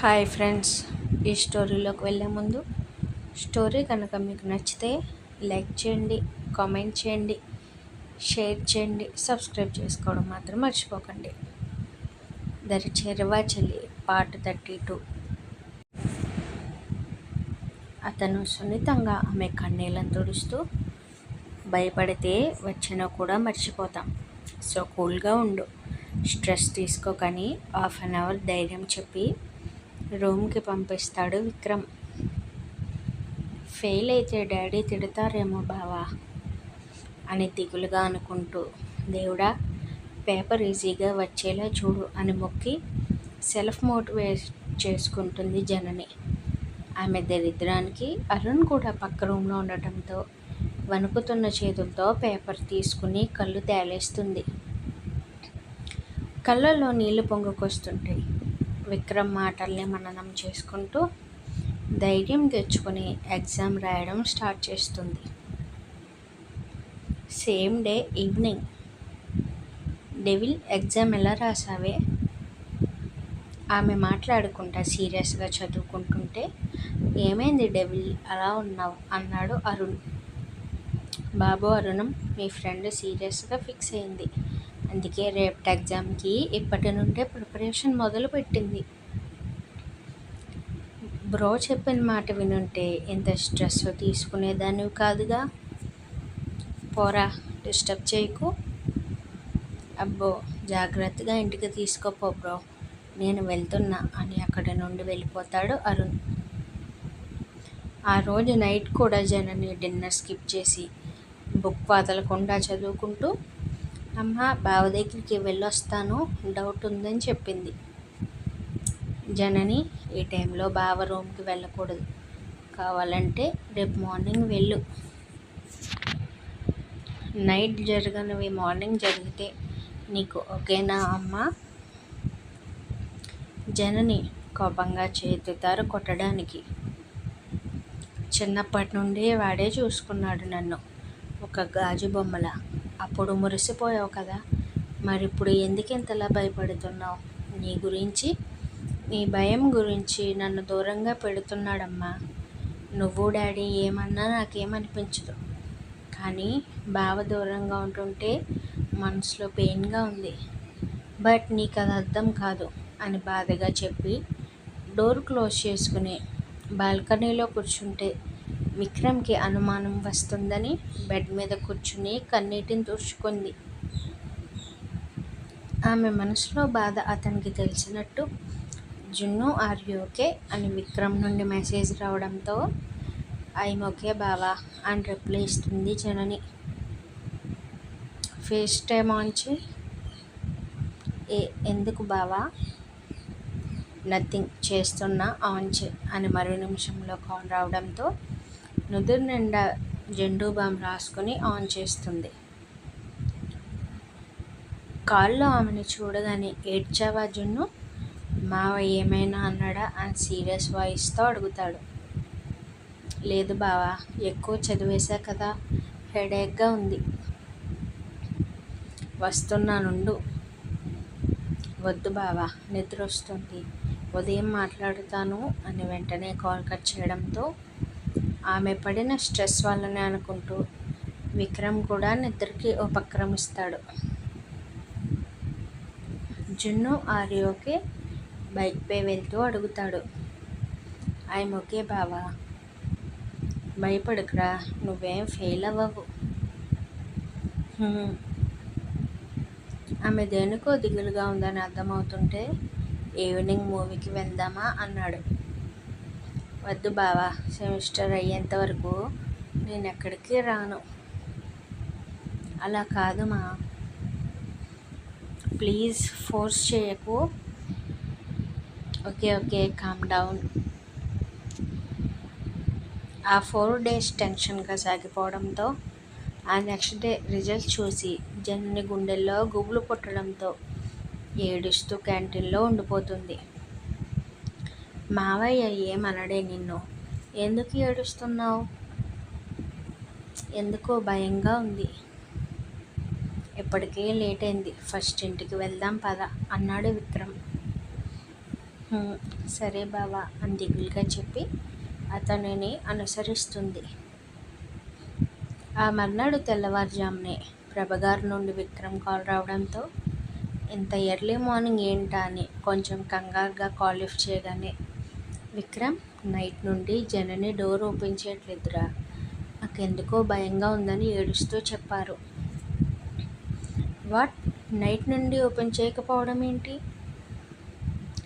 Hi friends ఈ స్టోరీలోకి వెళ్ళే ముందు స్టోరీ కనుక మీకు నచ్చితే లైక్ చేయండి కామెంట్ చేయండి షేర్ చేయండి సబ్స్క్రైబ్ చేసుకోవడం మాత్రం మర్చిపోకండి. దరి చెల్లి పార్ట్ థర్టీ టూ అతను సున్నితంగా ఆమె కన్నీళ్ళను తుడుస్తూ భయపడితే వచ్చినా కూడా మర్చిపోతాం. సో కూల్గా ఉండు. స్ట్రెస్ తీసుకోకని హాఫ్ అన్ అవర్ ధైర్యం చెప్పి రూమ్కి పంపిస్తాడు విక్రమ్. ఫెయిల్ అయితే డాడీ తిడతారేమో బావా అని దిగులుగా అనుకుంటూ. దేవుడా పేపర్ ఈజీగా వచ్చేలా చూడు అని మొక్కి సెల్ఫ్ మోటివేట్ చేసుకుంటుంది జనని. ఆమె దరిద్రానికి అరుణ్ కూడా పక్క రూమ్లో ఉండటంతో వణుకుతున్న చేతులతో పేపర్ తీసుకుని కళ్ళు తేలేస్తుంది. కళ్ళల్లో నీళ్ళు పొంగుకొస్తుంటాయి. విక్రమ్ మాటల్ని మననం చేసుకుంటూ ధైర్యం తెచ్చుకొని ఎగ్జామ్ రాయడం స్టార్ట్ చేస్తుంది. Same day evening. Devil exam ఎలా రాసావే? ఆమె మాట్లాడుకుంటా సీరియస్గా చదువుకుంటుంటే ఏమైంది డెవిల్? అలా ఉన్నావు? అన్నాడు అరుణ్. బాబు అరుణం మీ ఫ్రెండ్ సీరియస్గా ఫిక్స్ అయింది. అందుకే రేపటి ఎగ్జామ్కి ఇప్పటి నుండే ప్రిపరేషన్ మొదలుపెట్టింది. బ్రో చెప్పిన మాట వినుంటే ఇంత స్ట్రెస్ తీసుకునేదానివి కాదుగా. పోరా డిస్టర్బ్ చేయకు. అబ్బో జాగ్రత్తగా ఇంటికి తీసుకోపో బ్రో. నేను వెళ్తున్నా అని అక్కడి నుండి వెళ్ళిపోతాడు అరుణ్. ఆ రోజు నైట్ కూడా జనని డిన్నర్ స్కిప్ చేసి బుక్ వదలకుండా చదువుకుంటూ అమ్మ బావ దగ్గరికి వెళ్ళొస్తాను. డౌట్ ఉందని చెప్పింది. జనని ఈ టైంలో బావ రూమ్కి వెళ్ళకూడదు. కావాలంటే రేపు మార్నింగ్ వెళ్ళు. నైట్ జరగనివి మార్నింగ్ జరిగితే నీకు ఓకేనా అమ్మ? జనని కోపంగా చేతుతారు కొట్టడానికి చిన్నప్పటి నుండి వాడే చూసుకున్నాడు నన్ను. ఒక గాజు బొమ్మల. అప్పుడు మురిసిపోయావు కదా. మరి ఇప్పుడు ఎందుకు ఇంతలా భయపడుతున్నావు? నీ గురించి నీ భయం గురించి నన్ను దూరంగా పెడుతున్నాడమ్మా. నువ్వు డాడీ ఏమన్నా నాకేమనిపించదు. కానీ బావ దూరంగా ఉంటుంటే మనసులో పెయిన్గా ఉంది. బట్ నీకు అది అర్థం కాదు అని బాధగా చెప్పి డోర్ క్లోజ్ చేసుకుని బాల్కనీలో కూర్చుంటే విక్రమ్కి అనుమానం వస్తుందని బెడ్ మీద కూర్చుని కన్నీటిని తుడుచుకుంది. ఆమె మనసులో బాధ అతనికి తెలిసినట్టు జున్ను ఆర్ ఓకే? అని విక్రమ్ నుండి మెసేజ్ రావడంతో ఐమ్ ఓకే బావా అని రిప్లై ఇస్తుంది జనని. ఫేస్ టైమ్ ఆన్చే ఏ ఎందుకు బావా? నథింగ్ చేస్తున్నా ఆన్ చే అని మరో నిమిషంలో కాల్ రావడంతో నుదురు నిండా జెండు బామ్ రాసుకుని ఆన్ చేస్తుంది. కాల్లో ఆమెను చూడగానే ఏడ్చావా జున్ను? మావ ఏమైనా అన్నాడా అని సీరియస్ వాయిస్తో అడుగుతాడు. లేదు బావా ఎక్కువ చదివేశా కదా హెడేక్గా ఉంది. వస్తున్నానుండు వద్దు బావా నిద్ర వస్తుంది ఉదయం మాట్లాడుతాను అని వెంటనే కాల్ కట్ చేయడంతో ఆమె పడిన స్ట్రెస్ వల్లనే అనుకుంటూ విక్రమ్ కూడా నిద్రకి ఉపక్రమిస్తాడు జున్ను ఆర్యోకి బైక్పై వెళ్తూ అడుగుతాడు. ఐఎమ్ ఓకే బావా భయపడకురా నువ్వేం ఫెయిల్ అవ్వవు. ఆమె దేనికో దిగులుగా ఉందని అర్థమవుతుంటే ఈవినింగ్ మూవీకి వెళ్దామా? అన్నాడు. వద్దు బావా సెమిస్టర్ అయ్యేంత వరకు నేను ఎక్కడికి రాను. అలా కాదు మా. ప్లీజ్ ఫోర్స్ చేయకు. ఓకే ఓకే కామ్ డౌన్ ఆ ఫోర్ డేస్ టెన్షన్గా సాగిపోవడంతో ఆ నెక్స్ట్ డే రిజల్ట్ చూసి జనని గుండెల్లో గుబులు పుట్టడంతో ఏడుస్తూ క్యాంటీన్లో ఉండిపోతుంది. మావయ్య ఏమనడే నిన్ను? ఎందుకు ఏడుస్తున్నావు? ఎందుకో భయంగా ఉంది. ఇప్పటికే లేట్ అయింది ఫస్ట్ ఇంటికి వెళ్దాం పద అన్నాడు విక్రమ్. సరే బావా అని దిగులుగా చెప్పి అతనిని అనుసరిస్తుంది. ఆ మర్నాడు తెల్లవారుజామునే ప్రభగారు నుండి విక్రమ్ కాల్ రావడంతో ఇంత ఎర్లీ మార్నింగ్ ఏంటా అని కొంచెం కంగారుగా కాల్ లిఫ్ట్ చేయగానే విక్రమ్ నైట్ నుండి జనని డోర్ ఓపెన్ చేయట్లేదురా. నాకెందుకో భయంగా ఉందని ఏడుస్తూ చెప్పారు. వాట్? నైట్ నుండి ఓపెన్ చేయకపోవడం ఏంటి?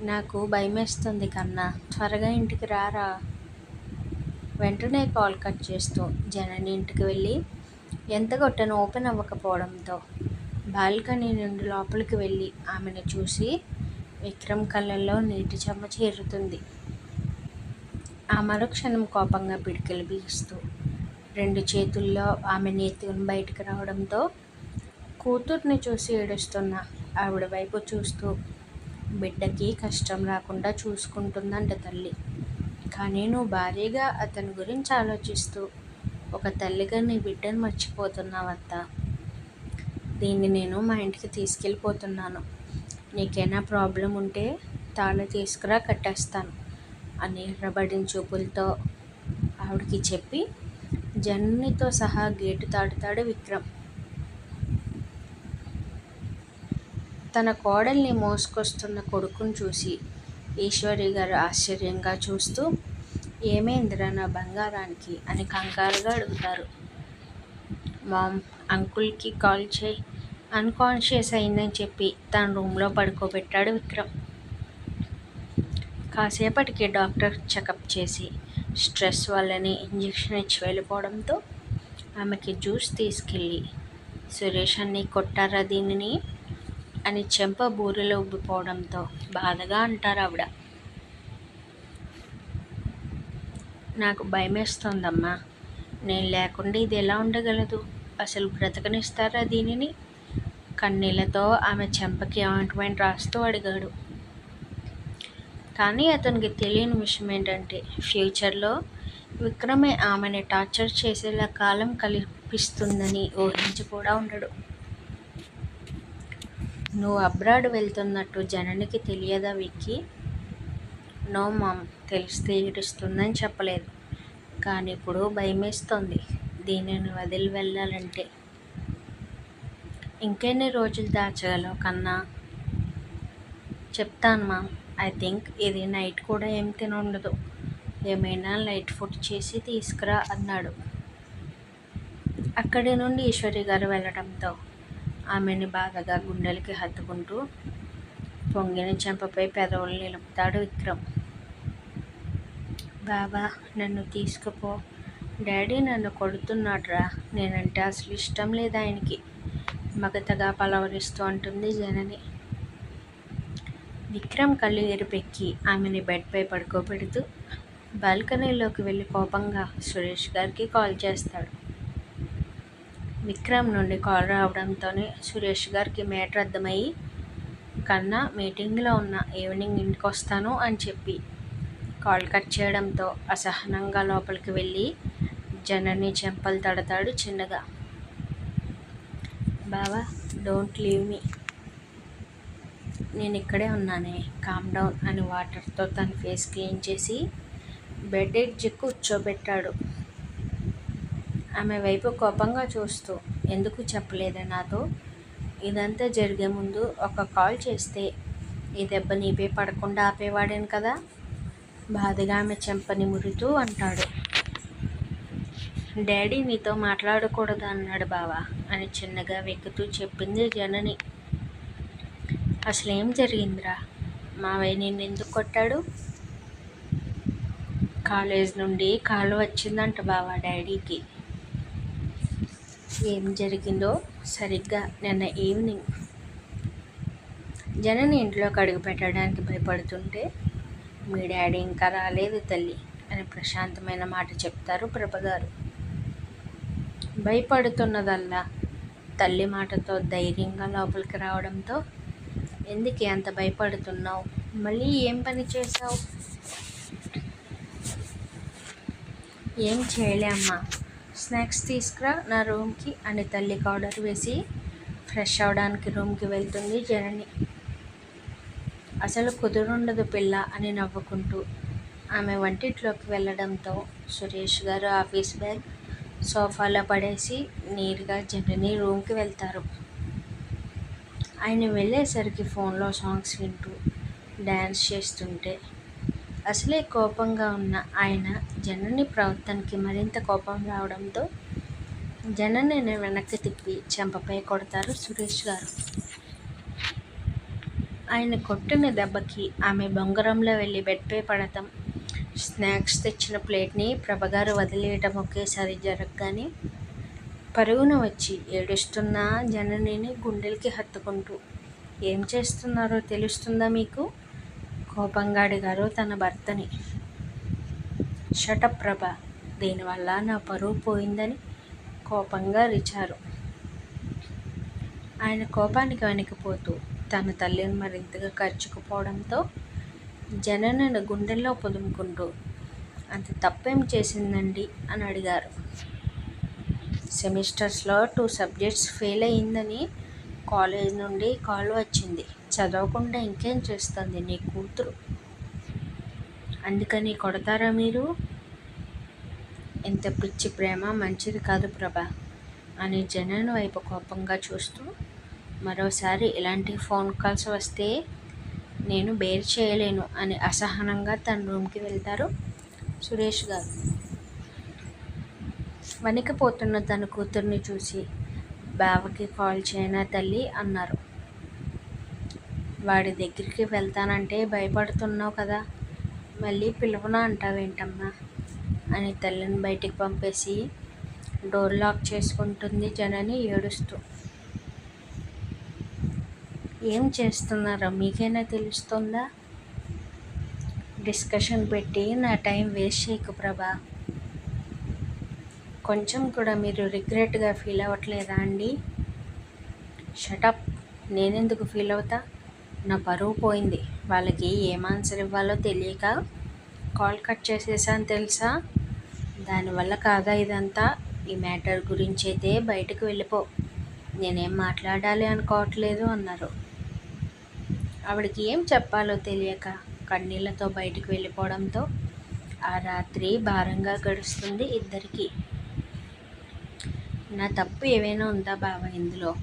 నాకు భయమేస్తుంది కన్నా. త్వరగా ఇంటికి రారా. వెంటనే కాల్ కట్ చేస్తూ జనని ఇంటికి వెళ్ళి ఎంత కొట్టను ఓపెన్ అవ్వకపోవడంతో. బాల్కనీ నుండి లోపలికి వెళ్ళి ఆమెను చూసి విక్రమ్ కళ్ళల్లో నీటి చెమ్మ చేరుతుంది. ఆ మరుక్షణం కోపంగా పిడికిలు బిగిస్తూ రెండు చేతుల్లో ఆమె ఎత్తుకుని బయటకు రావడంతో కూతుర్ని చూసి ఏడుస్తున్న ఆవిడ వైపు చూస్తూ బిడ్డకి కష్టం రాకుండా చూసుకుంటుందంట తల్లి. కానీ నువ్వు భారీగా అతని గురించి ఆలోచిస్తూ ఒక తల్లిగా నీ బిడ్డను మర్చిపోతున్నావత్త. దీన్ని నేను మా ఇంటికి తీసుకెళ్ళిపోతున్నాను. నీకైనా ప్రాబ్లం ఉంటే తాళ తీసుకురా కట్టేస్తాను. అని ఎర్రబడిన చూపులతో ఆవిడకి చెప్పి జర్నీతో సహా గేటు దాటుతాడు విక్రమ్. తన కోడల్ని మోసుకొస్తున్న కొడుకును చూసి ఈశ్వరి గారు ఆశ్చర్యంగా చూస్తూ ఏమైందిరా నా బంగారానికి? అని కంగారుగా అడుగుతారు. మామ్ అంకుల్కి కాల్ చేయి. అన్కాన్షియస్ అయిందని చెప్పి తన రూమ్లో పడుకోబెట్టాడు విక్రమ్. కాసేపటికి డాక్టర్ చెకప్ చేసి స్ట్రెస్ వల్లని ఇంజెక్షన్ ఇచ్చి వెళ్ళిపోవడంతో ఆమెకి జ్యూస్ తీసుకెళ్ళి సురేష్ అన్ని కొట్టారా దీనిని? అని చెంప బూరెలో ఉబ్బిపోవడంతో బాధగా అంటారు ఆవిడ. నాకు భయమేస్తోందమ్మా. నేను లేకుండా ఇది ఎలా ఉండగలదు? అసలు బ్రతకనిస్తారా దీనిని? కన్నీళ్ళతో ఆమె చెంపకి ఆయింట్మెంట్ రాస్తూ అడిగాడు. కానీ అతనికి తెలియని విషయం ఏంటంటే ఫ్యూచర్లో విక్రమే ఆమెని టార్చర్ చేసేలా కాలం కల్పిస్తుందని ఊహించి కూడా ఉండడు. నువ్వు అబ్రాడ్ వెళ్తున్నట్టు జననికి తెలియదా విక్కి? నో మామ్ తెలిస్తే ఏడుస్తుందని చెప్పలేదు. కానీ ఇప్పుడు భయమేస్తోంది. దీనిని వదిలి వెళ్ళాలంటే ఇంకెన్ని రోజులు దాచగలవు కన్నా చెప్తాను మామ్. ఐ థింక్ ఇది నైట్ కూడా ఏం తినుండదు. ఏమైనా లైట్ ఫుడ్ చేసి తీసుకురా అన్నాడు. అక్కడి నుండి ఈశ్వరి గారు వెళ్ళడంతో ఆమెని బాధగా గుండెలకి హత్తుకుంటూ పొంగిన చెంపపై పెదవులు నిలుపుతాడు విక్రమ్. బాబా నన్ను తీసుకుపో. డాడీ నన్ను కొడుతున్నాడురా. నేనంటే అసలు ఇష్టం లేదు ఆయనకి. మగతగా పలవరిస్తూ అంటుంది జనని. విక్రమ్ కళ్ళు ఎరుపెక్కి ఆమెని బెడ్పై పడుకోబెడుతూ బాల్కనీలోకి వెళ్ళి కోపంగా సురేష్ గారికి కాల్ చేస్తాడు. విక్రమ్ నుండి కాల్ రావడంతోనే సురేష్ గారికి మేటర్ అర్థమయ్యి కన్నా మీటింగ్లో ఉన్న ఈవినింగ్ ఇంటికి వస్తాను అని చెప్పి కాల్ కట్ చేయడంతో అసహనంగా లోపలికి వెళ్ళి జనని చెంపలు తడతాడు చిన్నగా. బావా డోంట్ లీవ్ మీ. నేను ఇక్కడే ఉన్నానే. కామ్ డౌన్ అని వాటర్తో తన ఫేస్ క్లీన్ చేసి బెడ్ ఎడ్జ్ కూర్చోబెట్టాడు. ఆమె వైపు కోపంగా చూస్తూ ఎందుకు చెప్పలేదా నాతో? ఇదంతా జరిగే ముందు ఒక కాల్ చేస్తే ఈ దెబ్బ నీపే పడకుండా ఆపేవాడేను కదా? బాధగా ఆమె చెంపని మురుతూ అంటాడు. డాడీ నీతో మాట్లాడకూడదు అన్నాడు బావా అని చిన్నగా వెక్కుతూ చెప్పింది జనని. అసలు ఏం జరిగిందిరా? మావయ్య నిన్ను ఎందుకు కొట్టాడు? కాలేజ్ నుండి కాలు వచ్చిందంట బావా డాడీకి. ఏం జరిగిందో సరిగ్గా నిన్న ఈవినింగ్. జనని ఇంట్లోకి అడుగు పెట్టడానికి భయపడుతుంటే మీ డాడీ ఇంకా రాలేదు తల్లి అని ప్రశాంతమైన మాట చెప్తారు ప్రభగారు భయపడుతున్నదల్లా తల్లి మాటతో ధైర్యంగా లోపలికి రావడంతో ఎందుకు అంత భయపడుతున్నావు? మళ్ళీ ఏం పని చేసావు ఏం చేయలే అమ్మా. స్నాక్స్ తీసుకురా నా రూమ్కి. అని తల్లికి ఆర్డర్ వేసి ఫ్రెష్ అవడానికి రూమ్కి వెళ్తుంది జనని. అసలు కుదురుండదు పిల్ల అని నవ్వుకుంటూ ఆమె వంటిట్లోకి వెళ్ళడంతో సురేష్ గారు ఆఫీస్ బ్యాగ్ సోఫాలో పడేసి నీట్గా జనని రూమ్కి వెళ్తారు. ఆయన వెళ్ళేసరికి ఫోన్లో సాంగ్స్ వింటూ డ్యాన్స్ చేస్తుంటే అసలే కోపంగా ఉన్న ఆయన జనని ప్రవర్తనకి మరింత కోపం రావడంతో జనని వెనక్కి తిప్పి చెంపపై కొడతారు సురేష్ గారు. ఆయన కొట్టిన దెబ్బకి ఆమె బొంగరంలో వెళ్ళి బెడ్పై పడటం స్నాక్స్ తెచ్చిన ప్లేట్ని ప్రభగారు వదిలేయటం ఒకేసారి జరగగానే పరుగున వచ్చి ఏడుస్తున్న జననిని గుండెలకి హత్తుకుంటూ. ఏం చేస్తున్నారో తెలుస్తుందా మీకు? కోపంగా అడిగారు తన భర్తని. షటప్రభ దీనివల్ల నా పరువు పోయిందని కోపంగా అరిచారు. ఆయన కోపానికి వెనకపోతూ తన తల్లిని మరింతగా ఖర్చుకుపోవడంతో జననను గుండెల్లో పొదుముకుంటూ అంత తప్పేం చేసిందండి? అని అడిగారు. సెమిస్టర్స్లో టూ సబ్జెక్ట్స్ ఫెయిల్ అయ్యిందని కాలేజ్ నుండి కాల్ వచ్చింది. చదవకుండా ఇంకేం చేస్తుంది నీ కూతురు? అందుకని కొడతారా మీరు? ఎంత పిచ్చి ప్రేమ మంచిది కాదు ప్రభా అని జనన్ వైపు కోపంగా చూస్తూ మరోసారి ఇలాంటి ఫోన్ కాల్స్ వస్తే నేను బేర్ చేయలేను అని అసహనంగా తన రూమ్కి వెళ్తారు సురేష్ గారు. వణికిపోతున్న తన కూతుర్ని చూసి బావకి కాల్ చేయనా తల్లి అన్నారు. వాడి దగ్గరికి వెళ్తానంటే భయపడుతున్నావు కదా మళ్ళీ పిలువనా అంటావేంటమ్మా? అని తల్లిని బయటికి పంపేసి డోర్ లాక్ చేసుకుంటుంది జనని ఏడుస్తూ. ఏం చేస్తున్నారా మీకైనా తెలుస్తుందా? డిస్కషన్ పెట్టి నా టైం వేస్ట్ చేయకు ప్రభా. కొంచెం కూడా మీరు రిగ్రెట్గా ఫీల్ అవ్వట్లేదా అండి? షటప్ నేనెందుకు ఫీల్ అవుతా? నా పరువు పోయింది. వాళ్ళకి ఏం ఆన్సర్ ఇవ్వాలో తెలియక కాల్ కట్ చేసేసాను తెలుసా? దానివల్ల కాదా ఇదంతా? ఈ మ్యాటర్ గురించి అయితే బయటకు వెళ్ళిపో. నేనేం మాట్లాడాలి అనుకోవట్లేదు అన్నారు. ఆవిడకి ఏం చెప్పాలో తెలియక కన్నీళ్ళతో బయటకు వెళ్ళిపోవడంతో ఆ రాత్రి భారంగా గడుస్తుంది ఇద్దరికి. నా తప్పు ఏమైనా ఉందా బావ ఇందులో?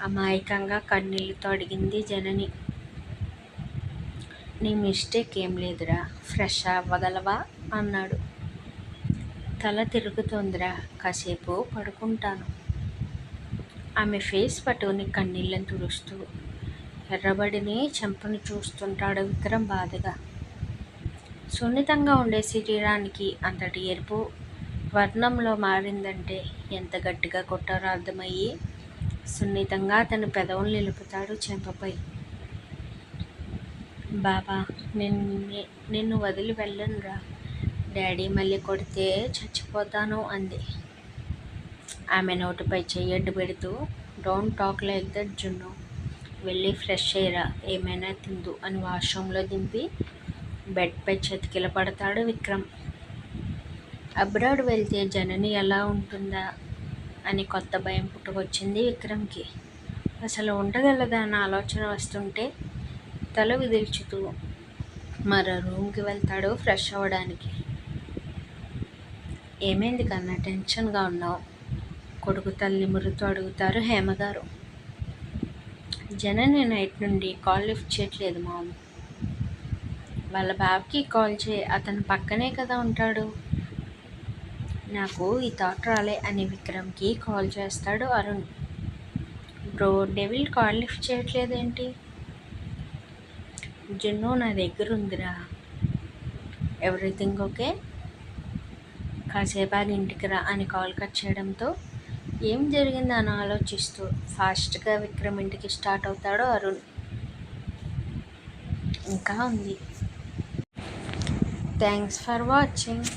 అమాయకంగా కన్నీళ్ళతో అడిగింది జనని. నీ మిస్టేక్ ఏం లేదురా ఫ్రెష్ అవ్వగలవా? అన్నాడు. తల తిరుగుతోందిరా కాసేపు పడుకుంటాను. ఆమె ఫేస్ పట్టుకుని కన్నీళ్ళని తుడుస్తూ ఎర్రబడిని చెంపను చూస్తుంటాడు విక్రమ్ బాధగా. సున్నితంగా ఉండే శరీరానికి అంతటి ఎరుపు వర్ణంలో మారిందంటే ఎంత గట్టిగా కొట్టారో అర్థమయ్యి సున్నితంగా తన పెదవులు నిలుపుతాడు చెంపపై. బాబా నిన్ను నిన్ను వదిలి వెళ్ళనురా. డాడీ మళ్ళీ కొడితే చచ్చిపోతాను అంది. ఆమె నోటిపై చెయ్యడ్డు పెడుతూ డోంట్ టాక్ లైక్ దట్ జున్ను. వెళ్ళి ఫ్రెష్ అయ్యరా. ఏమైనా తిందు అని వాష్రూమ్లో దింపి బెడ్పై చతికిల పడతాడు విక్రమ్. అబ్రాడ్ వెళ్తే జనని ఎలా ఉంటుందా అని కొత్త భయం పుట్టుకొచ్చింది విక్రమ్కి. అసలు ఉండగలదా అన్న ఆలోచన వస్తుంటే తల విదిల్చుతూ మరో రూమ్కి వెళ్తాడు ఫ్రెష్ అవ్వడానికి. ఏమైంది కన్నా టెన్షన్గా ఉన్నావు? కొడుకు తల్లి మురుతూ అడుగుతారు హేమగారు. జనని నైట్ నుండి కాల్ లిఫ్ట్ చేయట్లేదు మామూలు వాళ్ళ బాబుకి కాల్ చే అతను పక్కనే కదా ఉంటాడు. నాకు ఈ థాట్ రాలే అని విక్రమ్కి కాల్ చేస్తాడు Arun. Bro devil call lift చేయట్లేదేంటి? జున్ను నా దగ్గర ఉందిరా. ఎవ్రీథింగ్ ఓకే కాసేపు ఇంటికి రా అని కాల్ కట్ చేయడంతో ఏం జరిగిందని ఆలోచిస్తూ ఫాస్ట్గా విక్రమ్ ఇంటికి స్టార్ట్ అవుతాడు అరుణ్. ఇంకా ఉంది. Thanks for watching